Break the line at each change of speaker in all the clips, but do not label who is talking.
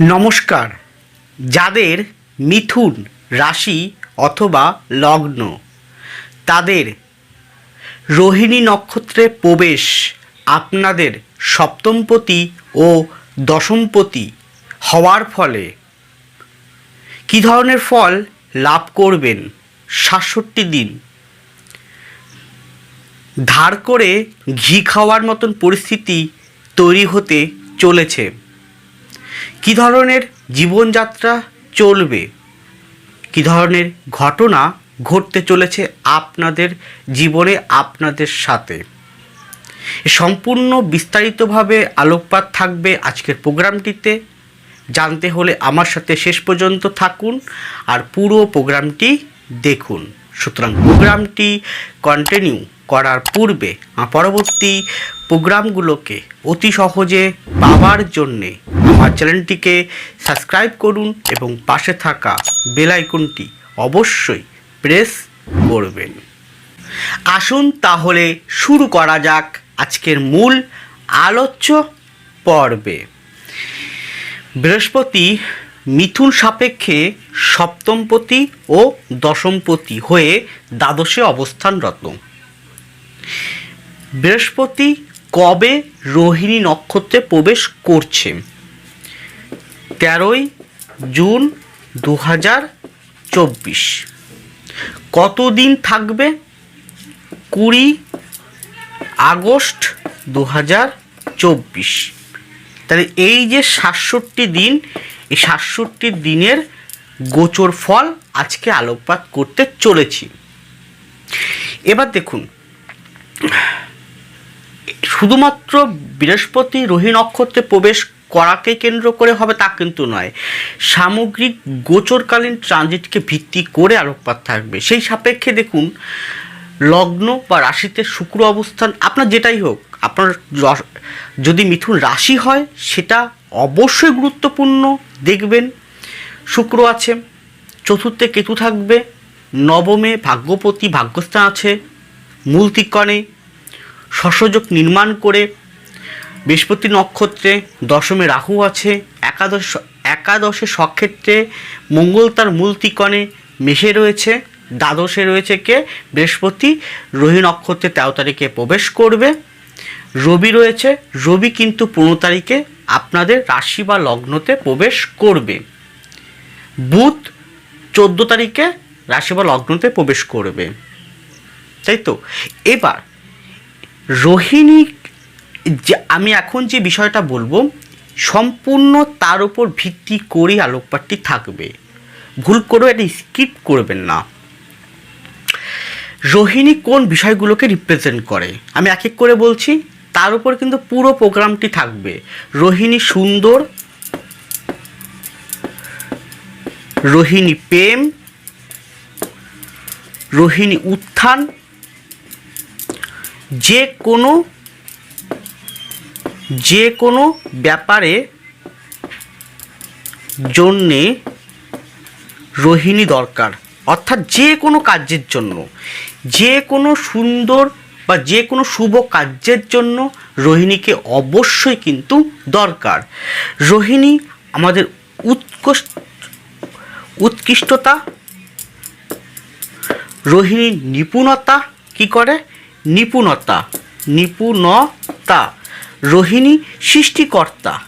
নমস্কার। যাদের মিথুন রাশি অথবা লগ্ন, তাদের রোহিণী নক্ষত্রে প্রবেশ আপনাদের সপ্তমপতি ও দশমপতি হওয়ার ফলে কী ধরনের ফল লাভ করবেন? সাতষট্টি দিন। ধার করে ঘি খাওয়ার মতন পরিস্থিতি তৈরি হতে চলেছে। কী ধরনের জীবনযাত্রা চলবে? কী ধরনের ঘটনা ঘটতে চলেছে আপনাদের জীবনে, আপনাদের সাথে? সম্পূর্ণ বিস্তারিতভাবে আলোকপাত থাকবে আজকের প্রোগ্রামটিতে। জানতে হলে আমার সাথে শেষ পর্যন্ত থাকুন আর পুরো প্রোগ্রামটি দেখুন। সুতরাং প্রোগ্রামটি কন্টিনিউ করার পূর্বে পরবর্তী প্রোগ্রামগুলোকে অতি সহজে পাওয়ার জন্যে আমার চ্যানেলটিকে সাবস্ক্রাইব করুন এবং পাশে থাকা বেল আইকনটি অবশ্যই প্রেস করবেন। আসুন তাহলে শুরু করা যাক আজকের মূল আলোচ্য পর্বে। বৃহস্পতি মিথুন সাপেক্ষে সপ্তমপতি ও দশমপতি হয়ে দ্বাদশে অবস্থানরত। বৃহস্পতি কবে রোহিণী নক্ষত্রে প্রবেশ করছে? তেরোই জুন দু হাজার চব্বিশ। কতদিন থাকবে? কুড়ি আগস্ট দু হাজার চব্বিশ। তাহলে এই যে সাতষট্টি দিন, এই সাতষট্টি দিনের গোচর ফল আজকে আলোকপাত করতে চলেছি। এবার দেখুন শুধুমাত্র বৃহস্পতি রোহি নক্ষত্রে প্রবেশ করাকে কেন্দ্র করে হবে তা কিন্তু নয়। সামগ্রিক গোচরকালীন ট্রানজিটকে ভিত্তি করে আলোকপাত থাকবে। সেই সাপেক্ষে দেখুন, লগ্ন বা রাশিতে শুক্র অবস্থান, আপনার যেটাই হোক, আপনার যদি মিথুন রাশি হয়, সেটা অবশ্যই গুরুত্বপূর্ণ। দেখবেন, শুক্র আছে, চতুর্থে কেতু থাকবে, নবমে ভাগ্যপতি ভাগ্যস্থান আছে মূল তিকণে শস্যযোগ নির্মাণ করে বৃহস্পতি নক্ষত্রে দশমে রাহু আছে, একাদশ, একাদশে সক্ষেত্রে মঙ্গল তার মূল তিকণে মেশে রয়েছে, দ্বাদশে রয়েছে কে? বৃহস্পতি। রোহি নক্ষত্রে তেরো তারিখে প্রবেশ করবে। রবি রয়েছে, রবি কিন্তু পনেরো তারিখে আপনাদের রাশি বা লগ্নতে প্রবেশ করবে। বুধ চোদ্দ তারিখে রাশি বা লগ্নতে প্রবেশ করবে। তাই তো এবার, রোহিণী যে, আমি এখন যে বিষয়টা বলব, সম্পূর্ণ তার উপর ভিত্তি করেই আলোকপাতটি থাকবে। ভুল করেও এটা স্কিপ করবেন না। রোহিণী কোন বিষয়গুলোকে রিপ্রেজেন্ট করে? আমি এক এক করে বলছি, তার উপর কিন্তু পুরো প্রোগ্রামটি থাকবে। রোহিণী সুন্দর, রোহিণী প্রেম, রোহিণী উত্থান যে কোনো যে কোনো ব্যাপারে জন্যে রোহিণী দরকার। অর্থাৎ যে কোনো কাজের জন্য, যে কোনো সুন্দর বা যে কোনো শুভ কার্যের জন্য রোহিণীকে অবশ্যই কিন্তু দরকার। রোহিণী আমাদের উৎকৃষ্ট উৎকৃষ্টতা, রোহিণীর নিপুণতা কি করে? নিপুণতা নিপুণতা, রোহিণী সৃষ্টিকর্তা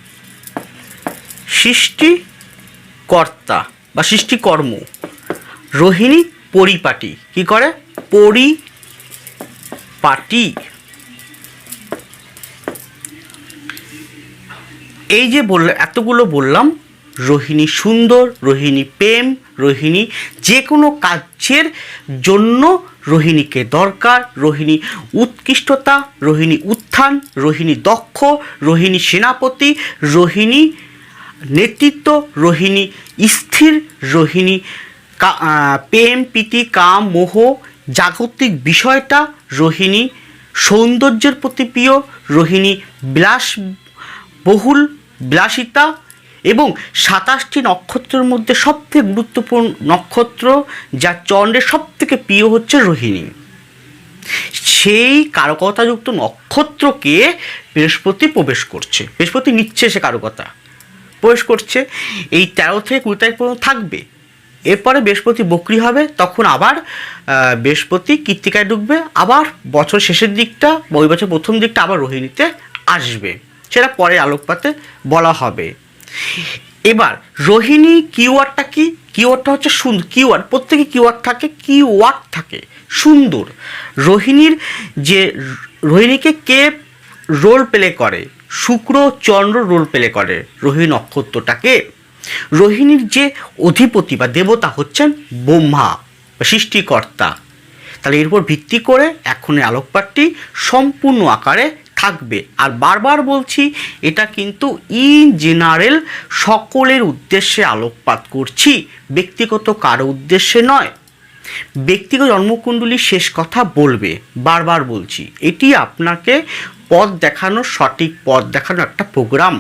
সৃষ্টিকর্তা বা সৃষ্টিকর্ম, রোহিণী পরিপাটি, কি করে? পরিপাটি। এই যে বলল, এতগুলো বললাম, রোহিণী সুন্দর, রোহিণী প্রেম, রোহিণী যে কোনো কাজের জন্য রোহিণীকে দরকার, রোহিণী উৎকৃষ্টতা, রোহিণী উত্থান, রোহিণী দক্ষ, রোহিণী সেনাপতি, রোহিণী নেতৃত্ব, রোহিণী স্থির, রোহিণী প্রেম, প্রীতি, কাম, মোহ, জাগতিক বিষয়টা, রোহিণী সৌন্দর্যের প্রতি প্রিয়, রোহিণী বিলাস বহুল, বিলাসিতা এবং সাতাশটি নক্ষত্রের মধ্যে সবথেকে গুরুত্বপূর্ণ নক্ষত্র যা চন্দ্রের সবথেকে প্রিয় হচ্ছে রোহিণী। সেই কারকতাযুক্ত নক্ষত্রকে বৃহস্পতি প্রবেশ করছে। বৃহস্পতি নিচ্ছে সে কারকতা। প্রবেশ করছে। এই তেরো থেকে কুড়ি তারিখ পর্যন্ত থাকবে। এরপরে বৃহস্পতি বকরি হবে। তখন আবার বৃহস্পতি কৃত্তিকায় ঢুকবে আবার বছর শেষের দিকটা ওই বছর প্রথম দিকটা আবার রোহিণীতে আসবে। সেটা পরে আলোকপাতে বলা হবে। এবার, রোহিণী কিওয়ার্ডটা কি? কিওয়ার্ডটা হচ্ছে সুন্দর কিওয়ার্ড প্রত্যেকে কিওয়ার্ড থাকে কিওয়ার্ড থাকে, সুন্দর। রোহিণীর যে, রোহিণীকে কে রোল প্লে করে? শুক্র, চন্দ্র রোল প্লে করে রোহিণী নক্ষত্রটাকে রোহিণীর যে অধিপতি বা দেবতা হচ্ছেন ব্রহ্মা, বা সৃষ্টিকর্তা। তাহলে এর উপর ভিত্তি করে এখন আলোকপাতটি সম্পূর্ণ আকারে থাকবে। আর বারবার বলছি, এটা কিন্তু ইন জেনারেল সকলের উদ্দেশ্যে আলোকপাত করছি। ব্যক্তিগত কারও উদ্দেশ্যে নয়। ব্যক্তিগত জন্মকুণ্ডলী শেষ কথা বলবে, বারবার বলছি। এটি আপনাকে পথ দেখানোর সঠিক পথ দেখানোর একটা প্রোগ্রাম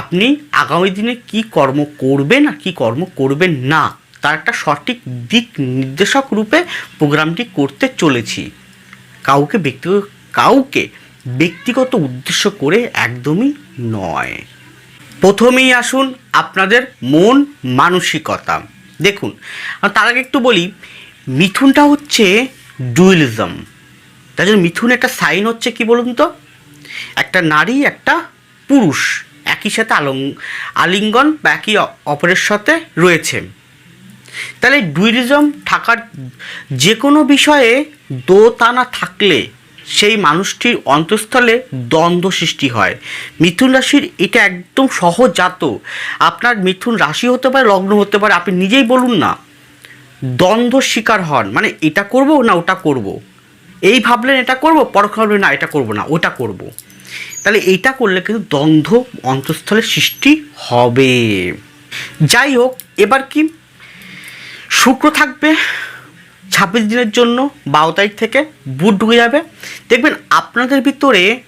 আপনি আগামী দিনে কি কর্ম করবেন আর কি কর্ম করবেন না, তার একটা সঠিক দিক নির্দেশক রূপে প্রোগ্রামটি করতে চলেছি। কাউকে ব্যক্তিগত কাউকে ব্যক্তিগত উদ্দেশ্য করে একদমই নয়। প্রথমেই আসুন আপনাদের মন মানসিকতা। দেখুন তার আগে একটু বলি, মিথুনটা হচ্ছে ডুয়েলিজম তাই জন্য মিথুন একটা সাইন হচ্ছে কি বলুন তো? একটা নারী, একটা পুরুষ একই সাথে আলং আলিঙ্গন বা একই অপরের সাথে রয়েছে। তাহলে ডুইরিজম থাকার যে কোনো বিষয়ে দোতানা থাকলে সেই মানুষটির অন্তঃস্থলে দ্বন্দ্ব সৃষ্টি হয়। মিথুন রাশির এটা একদম সহজাত। আপনার মিথুন রাশি হতে পারে, লগ্ন হতে পারে, আপনি নিজেই বলুন না। দ্বন্দ্ব শিকার হন। মানে এটা করব না ওটা করব। এই ভাবলেন এটা করব, পরক্ষ ভাবলেন না, এটা করব না, ওটা করব। তাহলে এইটা করলে কিন্তু দ্বন্দ্ব অন্তঃস্থলে সৃষ্টি হবে। যাই হোক, এবার কি? শুক্র থাকবে ছাব্বিশ দিনের জন্য বারো তারিখ থেকে বুট ঢুকে যাবে। দেখবেন আপনাদের ভিতরে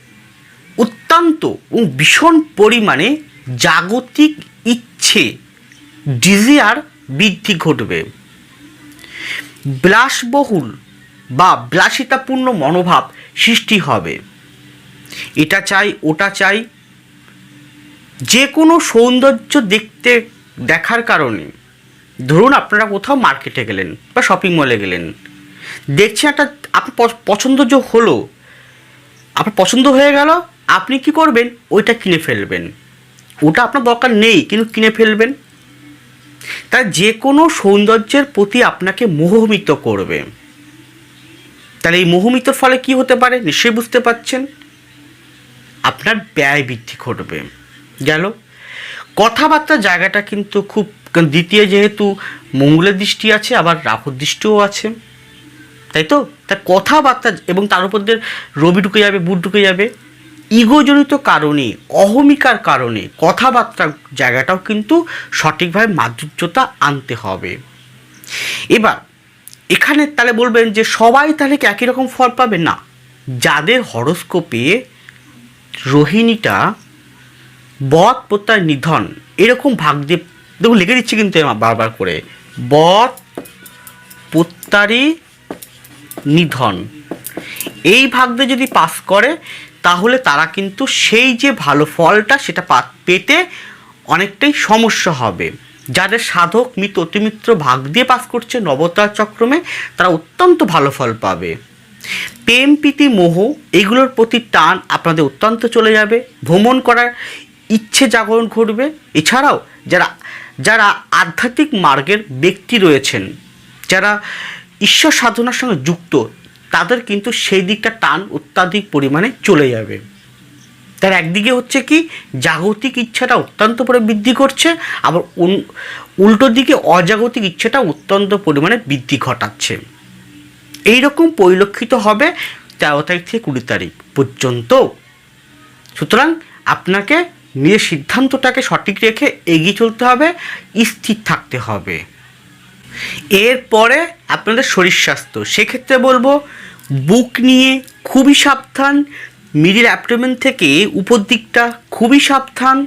অত্যন্ত এবং ভীষণ পরিমাণে জাগতিক ইচ্ছে ডিজিয়ার বৃদ্ধি ঘটবে। বিলাসবহুল বা বিলাসিতাপূর্ণ মনোভাব সৃষ্টি হবে। এটা চাই, ওটা চাই। যে কোনো সৌন্দর্য দেখতে দেখার কারণে। ধরুন আপনারা কোথাও মার্কেটে গেলেন বা শপিং মলে গেলেন দেখছেন একটা আপনার পছ- পছন্দ যে হলো, আপনার পছন্দ হয়ে গেল, আপনি কি করবেন? ওইটা কিনে ফেলবেন। ওটা আপনার দরকার নেই, কিন্তু কিনে ফেলবেন। তাই যে কোনো সৌন্দর্যের প্রতি আপনাকে মোহমিত করবে। তাহলে এই মোহমিতর ফলে কি হতে পারে? নিশ্চয়ই বুঝতে পারছেন? আপনার ব্যয় বৃদ্ধি ঘটবে। গেল। কথাবার্তার জায়গাটা কিন্তু খুব কারণ দ্বিতীয় যেহেতু মঙ্গলের দৃষ্টি আছে, আবার রাহুর দৃষ্টিও আছে। তাই তো? তা কথাবার্তা এবং তার উপর দিয়ে রবি ঢুকে যাবে, বুধ ঢুকে যাবে। ইগোজনিত কারণে, অহমিকার কারণে কথাবার্তার জায়গাটাও কিন্তু সঠিকভাবে মাধুর্যতা আনতে হবে। এবার, এখানে তাহলে বলবেন যে সবাই তাহলে কি একই রকম ফল পাবে? না। যাদের হরস্কোপে রোহিণীটা বধ প্রত্যয় নিধন, এরকম ভাগ দিয়ে দেখুন, লিখে দিচ্ছি কিন্তু বারবার করে। বধ প্রত্যারি নিধন। এই ভাগ দিয়ে যদি পাস করে, তাহলে তারা কিন্তু সেই যে ভালো ফলটা সেটা পেতে অনেকটাই সমস্যা হবে। যাদের সাধক, মিত, অতিমিত্র ভাগ দিয়ে পাস করছে নবতার চক্রমে, তারা অত্যন্ত ভালো ফল পাবে। প্রেম, প্রীতি, মোহ, এগুলোর প্রতি টান আপনাদের অত্যন্ত চলে যাবে। ভ্রমণ করার ইচ্ছে জাগরণ ঘটবে। এছাড়াও যারা যারা আধ্যাত্মিক মার্গের ব্যক্তি রয়েছেন, যারা ঈশ্বর সাধনার সঙ্গে যুক্ত, তাদের কিন্তু সেই দিকটা টান অত্যাধিক পরিমাণে চলে যাবে। তার একদিকে হচ্ছে কি, জাগতিক ইচ্ছাটা অত্যন্ত পরে বৃদ্ধি করছে, আবার উল্টো দিকে অজাগতিক ইচ্ছাটা অত্যন্ত পরিমাণে বৃদ্ধি ঘটাচ্ছে। এইরকম পরিলক্ষিত হবে তেরো তারিখ থেকে কুড়ি তারিখ পর্যন্ত। সুতরাং আপনাকে নিজের সিদ্ধান্তটাকে সঠিক রেখে এগিয়ে চলতে হবে, স্থির থাকতে হবে। এরপরে আপনাদের শরীর স্বাস্থ্য। সেক্ষেত্রে বলব, বুক নিয়ে খুবই সাবধান মিডিল অ্যাপটোমেন থেকে উপর দিকটা খুবই সাবধান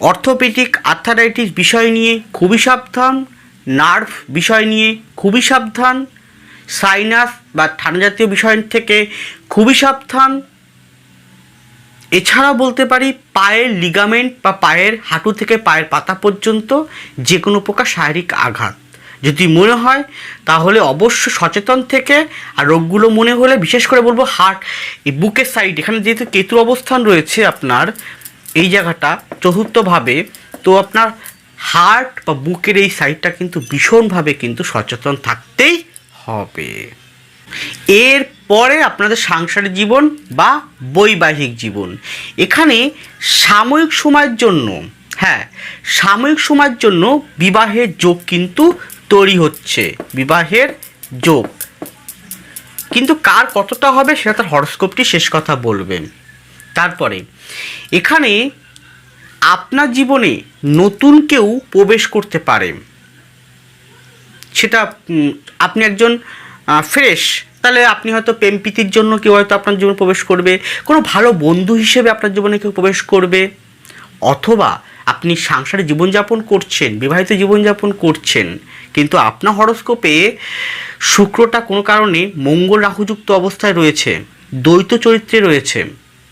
অর্থোপেডিক আর্থারাইটিস বিষয় নিয়ে খুবই সাবধান নার্ভ বিষয় নিয়ে খুবই সাবধান সাইনাস বা ঠান্ডা জাতীয় বিষয় থেকে খুবই সাবধান এছাড়া বলতে পারি পায়ের লিগামেন্ট বা পায়ের হাঁটু থেকে পায়ের পাতা পর্যন্ত যে কোনো প্রকার শারীরিক আঘাত। যদি মনে হয়, তাহলে অবশ্য সচেতন থেকে আর রোগগুলো মনে হলে বিশেষ করে বলব হার্ট এই বুকের সাইড এখানে যেহেতু কেতু অবস্থান রয়েছে আপনার, এই জায়গাটা চতুর্থভাবে, তো আপনার হার্ট বা বুকের এই সাইডটা কিন্তু ভীষণভাবে কিন্তু সচেতন থাকতেই হবে। এর পরে আপনাদের সাংসারিক জীবন বা বৈবাহিক জীবন। এখানে সাময়িক সময়ের জন্য হ্যাঁ সাময়িক সময়ের জন্য বিবাহের যোগ কিন্তু তৈরি হচ্ছে, বিবাহের যোগ। কিন্তু কার কতটা হবে সেটা তার হরস্কোপটি শেষ কথা বলবে তারপরে, এখানে আপনার জীবনে নতুন কেউ প্রবেশ করতে পারে। সেটা আপনি একজন ফ্রেশ তাহলে আপনি হয়তো প্রেম প্রীতির জন্য কেউ হয়তো আপনার জীবনে প্রবেশ করবে। কোনো ভালো বন্ধু হিসেবে আপনার জীবনে কেউ প্রবেশ করবে। অথবা আপনি সাংসারিক জীবনযাপন করছেন, বিবাহিত জীবনযাপন করছেন, কিন্তু আপনার হরস্কোপে শুক্রটা কোনো কারণে মঙ্গল রাহুযুক্ত অবস্থায় রয়েছে, দ্বৈত চরিত্রে রয়েছে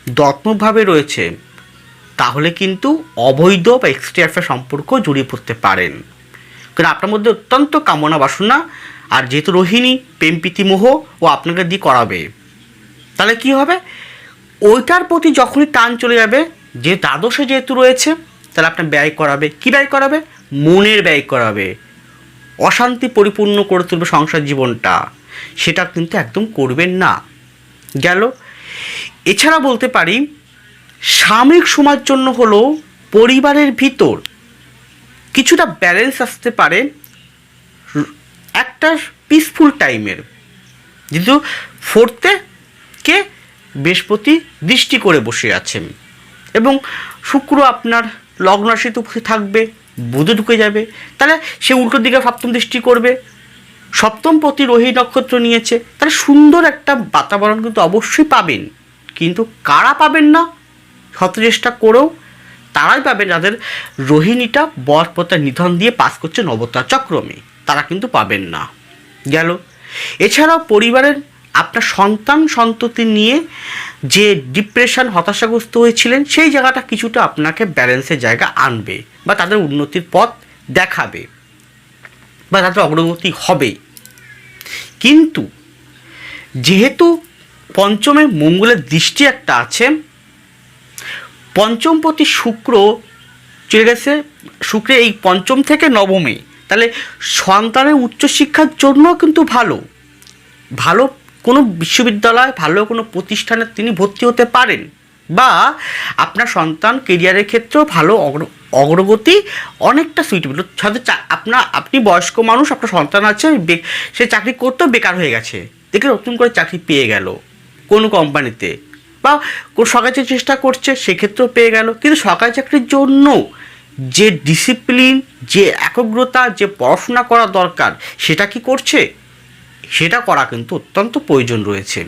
দত্মভাবে রয়েছে, তাহলে কিন্তু অবৈধ বা এক্সট্রা সম্পর্ক জড়িয়ে পড়তে পারেন। কারণ আপনার মধ্যে অত্যন্ত কামনা বাসনা আর যেহেতু রোহিণী প্রেম প্রীতিমোহ ও আপনাকে দিয়ে করাবে, তাহলে কি হবে? ওইটার প্রতি যখনই টান চলে যাবে, যে দ্বাদশে যেহেতু রয়েছে, তাহলে আপনার ব্যয় করাবে। কি ব্যয় করাবে? মনের ব্যয় করাবে। অশান্তি পরিপূর্ণ করে তুলবে সংসার জীবনটা। সেটা কিন্তু একদম করবেন না। গেল। এছাড়া বলতে পারি, সাময়িক সময়ের জন্য হলো পরিবারের ভিতর কিছুটা ব্যালেন্স আসতে পারে। একটা পিসফুল টাইমের যেহেতু ফোর্থে কে বৃহস্পতি দৃষ্টি করে বসে আছেন। এবং শুক্র আপনার লগ্ন রাশিতে থাকবে, বুধে ঢুকে যাবে। তাহলে সে উল্টো দিকে সপ্তম দৃষ্টি করবে। সপ্তম প্রতি রোহিণী নক্ষত্র নিয়েছে। তাহলে সুন্দর একটা বাতাবরণ কিন্তু অবশ্যই পাবেন। কিন্তু কারা পাবেন না? শত চেষ্টা করেও তারাই পাবেন যাদের রোহিণীটা বরপতার নিধন দিয়ে পাস করছে নবতার চক্রমে। তারা কিন্তু পাবেন না। গেল। এছাড়াও পরিবারের আপনার সন্তান সন্ততি নিয়ে যে ডিপ্রেশন, হতাশাগ্রস্ত হয়েছিলেন, সেই জায়গাটা কিছুটা আপনাকে ব্যালেন্সের জায়গা আনবে বা তাদের উন্নতির পথ দেখাবে বা তাদের অগ্রগতি হবে। কিন্তু যেহেতু পঞ্চমে মঙ্গলের দৃষ্টি একটা আছে, পঞ্চমপতি শুক্র চলে গেছে। শুক্রে এই পঞ্চম থেকে নবমে। তাহলে সন্তানের উচ্চশিক্ষার জন্য কিন্তু ভালো। ভালো কোনো বিশ্ববিদ্যালয়, ভালো কোনো প্রতিষ্ঠানে তিনি ভর্তি হতে পারেন বা আপনার সন্তান কেরিয়ারের ক্ষেত্রেও ভালো অগ্র- অগ্রগতি অনেকটা সুইটেবল চা- আপনার আপনি বয়স্ক মানুষ, আপনার সন্তান আছে সে চাকরি করতেও বেকার হয়ে গেছে, দেখে নতুন করে চাকরি পেয়ে গেল কোনো কোম্পানিতে বা সরকারি চেষ্টা করছে সেক্ষেত্রেও পেয়ে গেল, কিন্তু সরকারি চাকরির জন্য যে ডিসিপ্লিন যে একগ্রতা, যে পড়াশোনা করা দরকার, সেটা কি করছে? সেটা করা কিন্তু অত্যন্ত প্রয়োজন রয়েছে।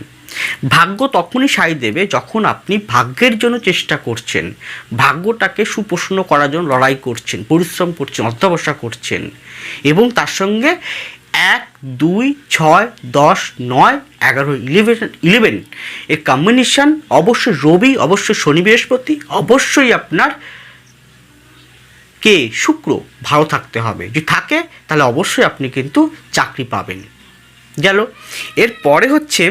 ভাগ্য তখনই সাই দেবে যখন আপনি ভাগ্যের জন্য চেষ্টা করছেন। ভাগ্যটাকে সুপ্রসন্ন করার জন্য লড়াই করছেন, পরিশ্রম করছেন, অধ্যবসা করছেন। এবং তার সঙ্গে এক, দুই, ছয়, দশ, নয়, এগারো, ইলেভেন ইলেভেন এর কম্বিনেশন অবশ্যই রবি, অবশ্যই শনি বৃহস্পতি, অবশ্যই আপনার কে? শুক্র। ভালো থাকতে হবে। যদি থাকে, তাহলে অবশ্যই আপনি কিন্তু চাকরি পাবেন। গেল। এরপরে হচ্ছে,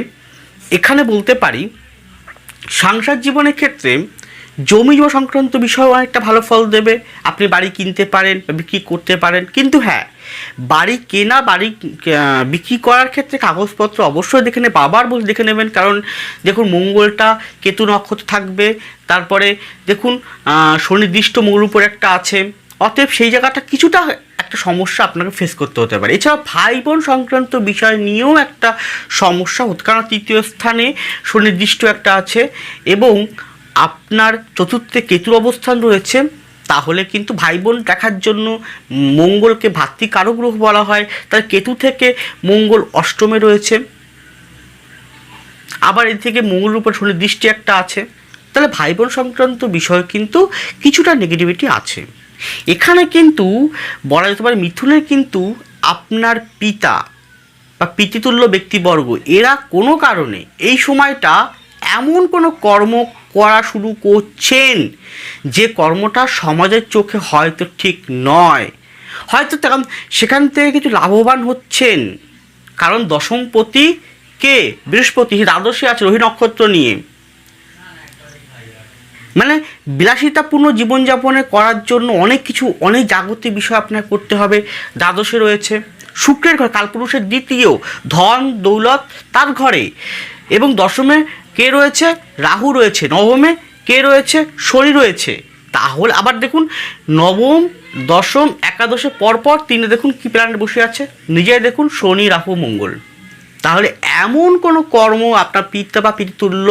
এখানে বলতে পারি, সংসার জীবনের ক্ষেত্রে জমি জমা সংক্রান্ত বিষয়ে অনেকটা ভালো ফল দেবে। আপনি বাড়ি কিনতে পারেন বিক্রি করতে পারেন। কিন্তু হ্যাঁ বাড়ি কেনা, বাড়ি বিক্রি করার ক্ষেত্রে কাগজপত্র অবশ্যই দেখে নেবে বাবার বলে দেখে নেবেন। কারণ দেখুন, মঙ্গলটা কেতু নক্ষত্র থাকবে। তারপরে দেখুন সুনির্দিষ্ট মঙ্গল উপর একটা আছে। অতএব সেই জায়গাটা কিছুটা একটা সমস্যা আপনাকে ফেস করতে হতে পারে। এছাড়া ভাই বোন সংক্রান্ত বিষয় নিয়েও একটা সমস্যা হতে কারণ তৃতীয় স্থানে সুনির্দিষ্ট একটা আছে এবং আপনার চতুর্থে কেতুর অবস্থান রয়েছে, তাহলে কিন্তু ভাই বোন দেখার জন্য মঙ্গলকে ভাতৃকারক গ্রহ বলা হয়। তার কেতু থেকে মঙ্গল অষ্টমে রয়েছে। আবার এর থেকে মঙ্গল উপর শনির দৃষ্টি একটা আছে। তাহলে ভাই বোন সংক্রান্ত বিষয় কিন্তু কিছুটা নেগেটিভিটি আছে। এখানে কিন্তু বলা যেতে পারে মিথুনের কিন্তু আপনার পিতা বা পিতৃতুল্য ব্যক্তিবর্গ, এরা কোনো কারণে এই সময়টা এমন কোনো কর্ম করা শুরু করছেন যে কর্মটা সমাজের চোখে হয়তো ঠিক নয়। হয়তো তখন সেখান থেকে কিছু লাভবান হচ্ছেন। কারণ দশমপতি কে? বৃহস্পতি, দ্বাদশে আছে রোহিণী নক্ষত্র নিয়ে। মানে বিলাসিতাপূর্ণ জীবনযাপনে করার জন্য অনেক কিছু, অনেক জাগতিক বিষয় আপনার করতে হবে। দ্বাদশে রয়েছে শুক্রের ঘর, কালপুরুষের দ্বিতীয়, ধন, দৌলত, তার ঘরে। এবং দশমে কে রয়েছে? রাহু রয়েছে। নবমে কে রয়েছে? শনি রয়েছে। তাহলে আবার দেখুন, নবম, দশম, একাদশে পরপর তিনে দেখুন কি প্ল্যানেট বসে আছে। নিজেই দেখুন শনি, রাহু, মঙ্গল। তাহলে এমন কোনো কর্ম আপনার পিতা বা পিতৃতুল্য,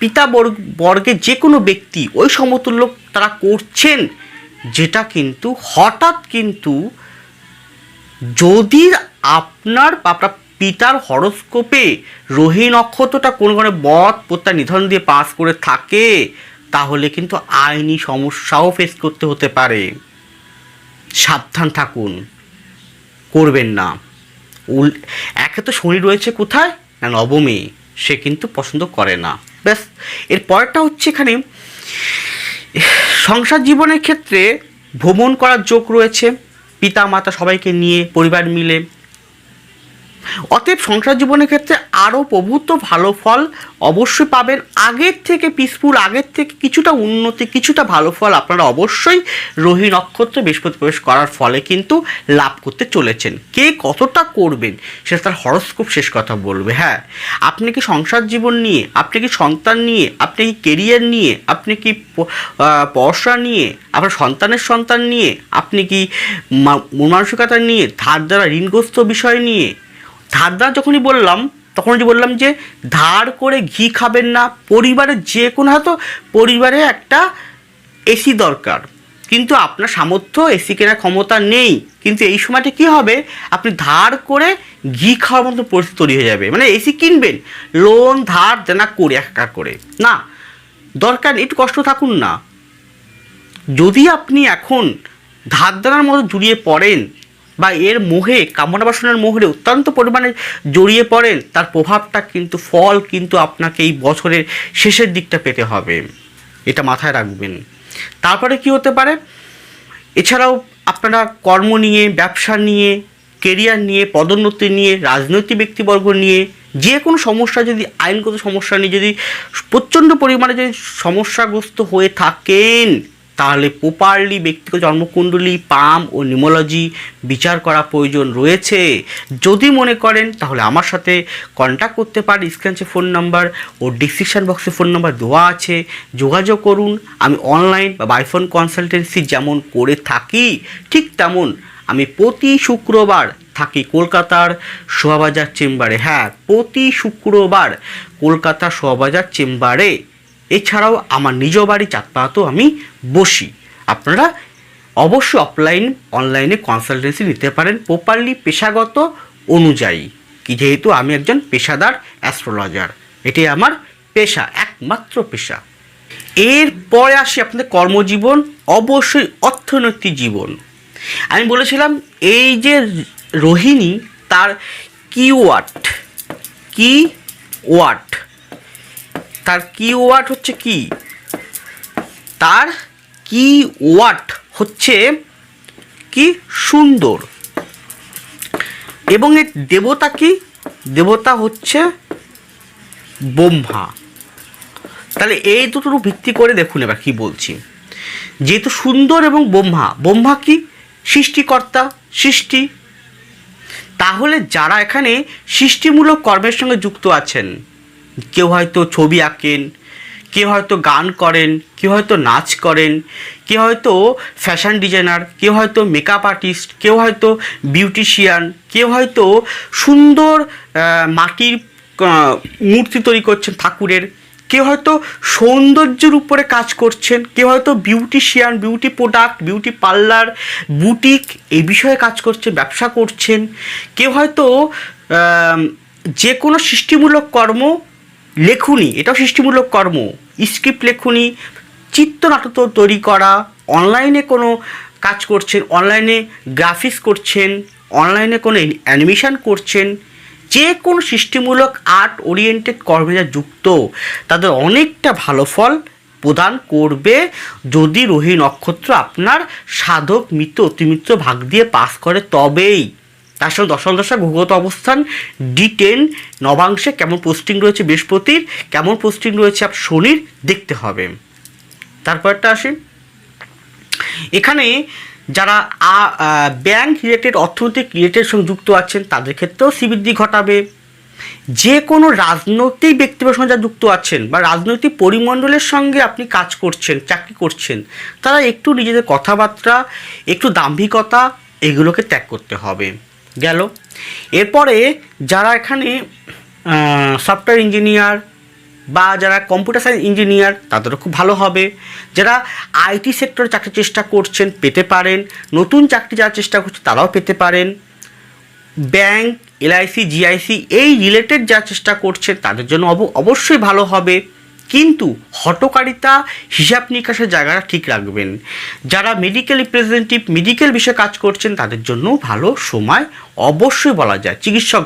পিতা বর্গ বর্গের যে কোনো ব্যক্তি ওই সমতুল্য তারা করছেন, যেটা কিন্তু হঠাৎ কিন্তু যদি আপনার আপনার পিতার হরস্কোপে রোহি নক্ষত্রটা কোনো কোনো বধ প্রত্যার নিধন দিয়ে পাস করে থাকে, তাহলে কিন্তু আইনি সমস্যাও ফেস করতে হতে পারে। সাবধান থাকুন, করবেন না। উল, একে তো শনি রয়েছে কোথায়? না, নবমে। সে কিন্তু পছন্দ করে না। ব্যাস, এর পরেরটা হচ্ছে এখানে, সংসার জীবনের ক্ষেত্রে ভ্রমণ করার যোগ রয়েছে। পিতা মাতা সবাইকে নিয়ে, পরিবার মিলে। অতএব সংসার জীবনের ক্ষেত্রে আরও প্রভূত ভালো ফল অবশ্যই পাবেন। আগের থেকে পিসফুল আগের থেকে কিছুটা উন্নতি, কিছুটা ভালো ফল আপনারা অবশ্যই রোহি নক্ষত্র বৃহস্পতি প্রবেশ করার ফলে কিন্তু লাভ করতে চলেছেন। কে কতটা করবেন সেটা তার হরস্কোপ শেষ কথা বলবে। হ্যাঁ আপনি কি সংসার জীবন নিয়ে, আপনি কি সন্তান নিয়ে, আপনি কি কেরিয়ার নিয়ে, আপনি কি পড়াশোনা নিয়ে, আপনার সন্তানের সন্তান নিয়ে, আপনি কি মন মানসিকতা নিয়ে ধার দ্বারা ঋণগ্রস্ত বিষয় নিয়ে ধার দ্বারা যখনই বললাম, তখন যে বললাম যে ধার করে ঘি খাবেন না, পরিবারের যে কোনো হয়তো পরিবারে একটা এসি দরকার। কিন্তু আপনার সামর্থ্য, এসি কেনার ক্ষমতা নেই। কিন্তু এই সময়টা কি হবে? আপনি ধার করে ঘি খাওয়ার মতো পরিস্থিতি তৈরি হয়ে যাবে। মানে এসি কিনবেন লোন ধার, দেনা করে একটা করে। না, দরকার একটু কষ্ট থাকুন না। যদি আপনি এখন ধার, দেনার মতো জড়িয়ে পড়েন বা এর মোহে, কামনা বাসনের মোহরে অত্যন্ত পরিমাণে জড়িয়ে পড়েন, তার প্রভাবটা কিন্তু, ফল কিন্তু আপনাকে এই বছরের শেষের দিকটা পেতে হবে। এটা মাথায় রাখবেন। তারপরে কি হতে পারে? এছাড়াও আপনারা কর্ম নিয়ে, ব্যবসা নিয়ে কেরিয়ার নিয়ে, পদোন্নতি নিয়ে, রাজনৈতিক ব্যক্তিবর্গ নিয়ে, যে কোনো সমস্যা যদি, আইনগত সমস্যা নিয়ে যদি প্রচণ্ড পরিমাণে যদি সমস্যাগ্রস্ত হয়ে থাকেন তাহলে প্রপারলি ব্যক্তিগত জন্মকুণ্ডলী, পাম ও নিমোলজি বিচার করা প্রয়োজন রয়েছে। যদি মনে করেন, তাহলে আমার সাথে কন্ট্যাক্ট করতে পারেন। স্ক্যানসে ফোন নাম্বার ও ডিসক্রিপশান বক্সে ফোন নাম্বার দেওয়া আছে। যোগাযোগ করুন। আমি অনলাইন বা বাইফোন কনসালটেন্সি যেমন করে থাকি, ঠিক তেমন আমি প্রতি শুক্রবার থাকি কলকাতার শোভাবাজার চেম্বারে। হ্যাঁ প্রতি শুক্রবার কলকাতার শোভাবাজার চেম্বারে। এছাড়াও আমার নিজ বাড়ি চাঁদপাহাতেও আমি বসি। আপনারা অবশ্যই অফলাইন অনলাইনে কনসালটেন্সি নিতে পারেন প্রপারলি পেশাগত অনুযায়ী। কি যেহেতু আমি একজন পেশাদার অ্যাস্ট্রোলজার এটি আমার পেশা, একমাত্র পেশা। এরপরে আসি আপনাদের কর্মজীবন, অবশ্যই অর্থনৈতিক জীবন। আমি বলেছিলাম এই যে রোহিণী, তার কিওয়ার্ড কি ওয়াট তার কি ওয়াট হচ্ছে কি? তার কি ওয়াট হচ্ছে কি সুন্দর? এবং এর দেবতা কি? দেবতা হচ্ছে ব্রহ্মা। তাহলে এই দুটোর ভিত্তি করে দেখুন এবার কি বলছি। যেহেতু সুন্দর এবং ব্রহ্মা ব্রহ্মা কি? সৃষ্টিকর্তা, সৃষ্টি। তাহলে যারা এখানে সৃষ্টিমূলক কর্মের সঙ্গে যুক্ত আছেন কেউ হয়তো ছবি আঁকেন, কেউ হয়তো গান করেন, কেউ হয়তো নাচ করেন, কেউ হয়তো ফ্যাশন ডিজাইনার কেউ হয়তো মেকআপ আর্টিস্ট কেউ হয়তো বিউটিশিয়ান কেউ হয়তো সুন্দর মাটির মূর্তি তৈরি করছেন ঠাকুরের, কেউ হয়তো সৌন্দর্যের উপরে কাজ করছেন, কেউ হয়তো beautician beauty product beauty parlour boutique এই বিষয়ে কাজ করছে ব্যবসা করছেন, কেউ হয়তো যে কোনো সৃষ্টিমূলক কর্ম লেখুনি, এটাও সৃষ্টিমূলক কর্ম। স্ক্রিপ্ট লেখুনি চিত্রনাটক তৈরি করা অনলাইনে কোনো কাজ করছেন অনলাইনে গ্রাফিক্স করছেন অনলাইনে কোনো অ্যানিমেশন করছেন, যে কোনো সৃষ্টিমূলক আর্ট ওরিয়েন্টেড কর্মে যা যুক্ত, তাদের অনেকটা ভালো ফল প্রদান করবে যদি রোহী নক্ষত্র আপনার সাধক, মিত্র, অতিমিত্র ভাগ দিয়ে পাস করে তবেই। তার সঙ্গে দশম দশা ভূগত অবস্থান ডি টেন নবাংশে কেমন পোস্টিং রয়েছে বৃহস্পতির, কেমন পোস্টিং রয়েছে আপনার শনির, দেখতে হবে। তারপরটা আসি। এখানে যারা ব্যাংক রিলেটেড অর্থনৈতিক রিলেটেড সঙ্গে যুক্ত আছেন, তাদের ক্ষেত্রেও শ্রীবৃদ্ধি ঘটাবে। যে কোনো রাজনৈতিক ব্যক্তিদের সঙ্গে যারা যুক্ত আছেন বা রাজনৈতিক পরিমণ্ডলের সঙ্গে আপনি কাজ করছেন, চাকরি করছেন, তারা একটু নিজেদের কথাবার্তা, একটু দাম্ভিকতা, এগুলোকে ত্যাগ করতে হবে। গেল। এরপরে যারা এখানে সফটওয়্যার ইঞ্জিনিয়ার বা যারা কম্পিউটার সায়েন্স ইঞ্জিনিয়ার তাদেরও খুব ভালো হবে। যারা আইটি সেক্টরে চাকরির চেষ্টা করছেন, পেতে পারেন। নতুন চাকরি যারা চেষ্টা করছে, তারাও পেতে পারেন। ব্যাংক এলআইসি জিআইসি এই রিলেটেড যা চেষ্টা করছেন তাদের জন্য অব- অবশ্যই ভালো হবে। কিন্তু হটকারিতা হিসাব নিকাশের জায়গাটা ঠিক রাখবেন। যারা মেডিকেল রিপ্রেজেন্টেটিভ মেডিকেল বিষয়ে কাজ করছেন, তাদের জন্য ভালো সময় অবশ্যই বলা যায়। চিকিৎসক,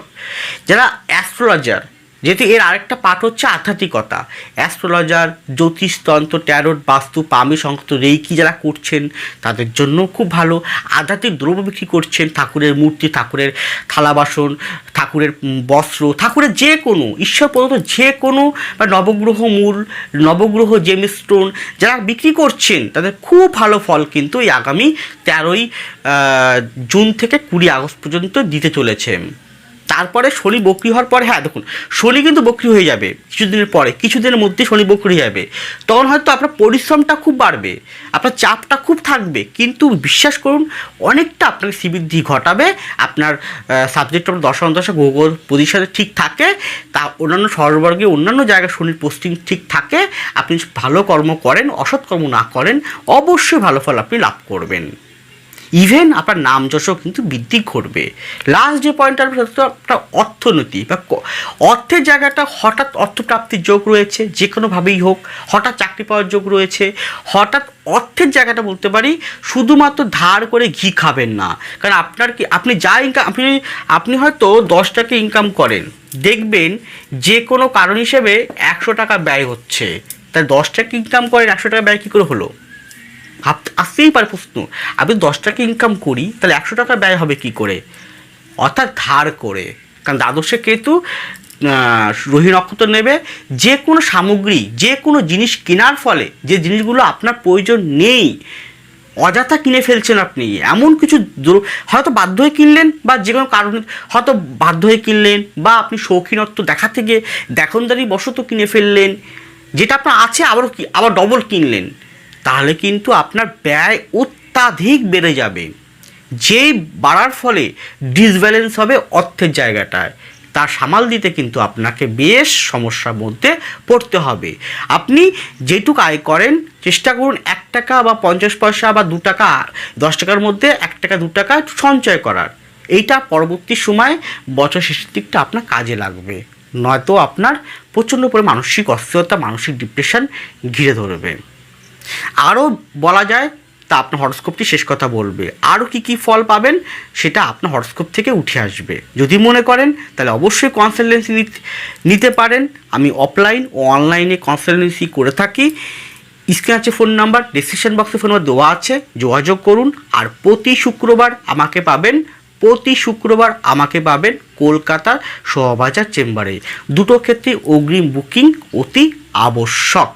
যারা অ্যাস্ট্রোলজার যেহেতু এর আরেকটা পাঠ হচ্ছে আধ্যাত্মিকতা। অ্যাস্ট্রোলজার, জ্যোতিষতন্ত্র, ট্যারোট, বাস্তু, পামি সংক্রান্ত রেইকি যারা করছেন, তাদের জন্য খুব ভালো। আধ্যাত্মিক দ্রব্য বিক্রি করছেন ঠাকুরের মূর্তি, ঠাকুরের থালা বাসন, ঠাকুরের বস্ত্র, ঠাকুরের যে কোনো, ঈশ্বর প্রদত্ত যে কোনো, বা নবগ্রহ মূল, নবগ্রহ জেমস্টোন যারা বিক্রি করছেন, তাদের খুব ভালো ফল কিন্তু এই আগামী তেরোই জুন থেকে কুড়ি আগস্ট পর্যন্ত দিতে চলেছে। তারপরে শনি বকরি হওয়ার পরে হ্যাঁ দেখুন, শনি কিন্তু বকরি হয়ে যাবে কিছুদিনের পরে, কিছুদিনের মধ্যে শনি বকরি হয়ে যাবে। তখন হয়তো আপনার পরিশ্রমটা খুব বাড়বে, আপনার চাপটা খুব থাকবে, কিন্তু বিশ্বাস করুন, অনেকটা আপনাকে শ্রীবৃদ্ধি ঘটাবে, আপনার সাবজেক্ট আপনার দশম দশা ভূগোল পজিশনে ঠিক থাকে, তা অন্যান্য সর্বর্গে অন্যান্য জায়গায় শনির পোস্টিং ঠিক থাকে, আপনি ভালো কর্ম করেন, অসৎ কর্ম না করেন, অবশ্যই ভালো ফল আপনি লাভ করবেন। ইভেন আপনার নাম যশও কিন্তু বৃদ্ধি ঘটবে। লাস্ট যে পয়েন্ট আসবে সেটা একটা অর্থনীতি বা অর্থের জায়গাটা হঠাৎ অর্থপ্রাপ্তির যোগ রয়েছে যে কোনোভাবেই হোক, হঠাৎ চাকরি পাওয়ার যোগ রয়েছে, হঠাৎ অর্থের জায়গাটা বলতে পারি শুধুমাত্র ধার করে ঘি খাবেন না। কারণ আপনার কি আপনি যা ইনকাম আপনি আপনি হয়তো দশ টাকা ইনকাম করেন, দেখবেন যে কোনো কারণ হিসেবে একশো টাকা ব্যয় হচ্ছে। তাই দশ টাকা ইনকাম করেন, একশো টাকা ব্যয় কী করে হলো? ভাব আসতেই পারে প্রশ্ন। আমি দশ টাকা ইনকাম করি, তাহলে একশো টাকা ব্যয় হবে কি করে? অর্থাৎ ধার করে। কারণ দ্বাদশে কেতু রোহি নক্ষত্র নেবে, যে কোনো সামগ্রী, যে কোনো জিনিস কেনার ফলে, যে জিনিসগুলো আপনার প্রয়োজন নেই, অযথা কিনে ফেলছেন আপনি। এমন কিছু হয়তো বাধ্য হয়ে কিনলেন বা যে কোনো কারণে, হয়তো বাধ্য হয়ে কিনলেন বা আপনি শৌখিনত্ব দেখা থেকে দেখনদারি বশত কিনে ফেললেন, যেটা আপনার আছে, আবারও কি, আবার ডবল কিনলেন। তাহলে কিন্তু আপনার ব্যয় অত্যাধিক বেড়ে যাবে। যেই বাড়ার ফলে ডিসব্যালেন্স হবে অর্থের জায়গাটায়। তা সামাল দিতে কিন্তু আপনাকে বেশ সমস্যার মধ্যে পড়তে হবে। আপনি যেটুকু আয় করেন, চেষ্টা করুন এক টাকা বা পঞ্চাশ পয়সা বা দু টাকা, দশ টাকার মধ্যে এক টাকা, দু টাকা সঞ্চয় করার। এইটা পরবর্তী সময় বছর শেষের দিকটা আপনার কাজে লাগবে। নয়তো আপনার প্রচণ্ড পরে মানসিক অস্থিরতা, মানসিক ডিপ্রেশন ঘিরে ধরবে। আরও বলা যায়, তা আপনার হরস্কোপটি শেষ কথা বলবে। আরও কি কি ফল পাবেন, সেটা আপনার হরস্কোপ থেকে উঠে আসবে। যদি মনে করেন, তাহলে অবশ্যই কনসালটেন্সি নিতে পারেন। আমি অফলাইন ও অনলাইনে কনসালটেন্সি করে থাকি। স্ক্রিন আছে ফোন নাম্বার ডিসক্রিপশন বক্সে ফোন নাম্বার দেওয়া আছে। যোগাযোগ করুন। আর প্রতি শুক্রবার আমাকে পাবেন, প্রতি শুক্রবার আমাকে পাবেন কলকাতার শোভাবাজার চেম্বারে। দুটো ক্ষেত্রে অগ্রিম বুকিং অতি আবশ্যক।